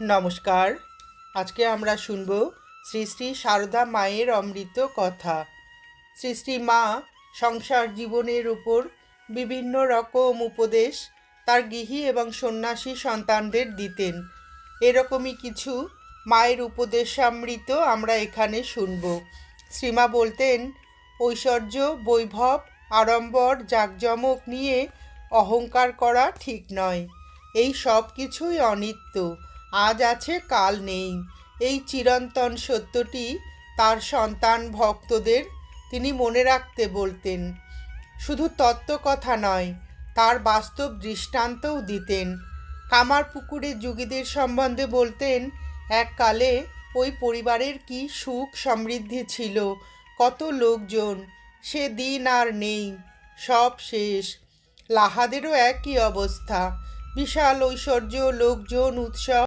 নমস্কার। আজকে আমরা শুনব শ্রী শ্রী সারদা মায়ের অমৃত কথা। শ্রী শ্রী মা সংসার জীবনের উপর বিভিন্ন রকম উপদেশ তার গৃহী এবং সন্ন্যাসী সন্তানদের দিতেন। এরকমই কিছু মায়ের উপদেশামৃত আমরা এখানে শুনব। শ্রীমা বলতেন, ঐশ্বর্য, বৈভব, আড়ম্বর, জাঁকজমক নিয়ে অহংকার করা ঠিক নয়। এই সব কিছুই অনিত্য। আজ আছে, কাল নেই। এই চিরন্তন সত্যটি তার সন্তান ভক্তদের তিনি মনে রাখতে বলতেন। শুধু তত্ত্বকথা নয়, তার বাস্তব দৃষ্টান্তও দিতেন। কামারপুকুরে যুগীদের সম্বন্ধে বলতেন, এককালে ওই পরিবারের কি সুখ সমৃদ্ধি ছিল, কত লোকজন, সে দিন আর নেই, সব শেষ। লাহাদেরও একই অবস্থা, বিশাল ঐশ্বর্য, লোকজন, উৎসব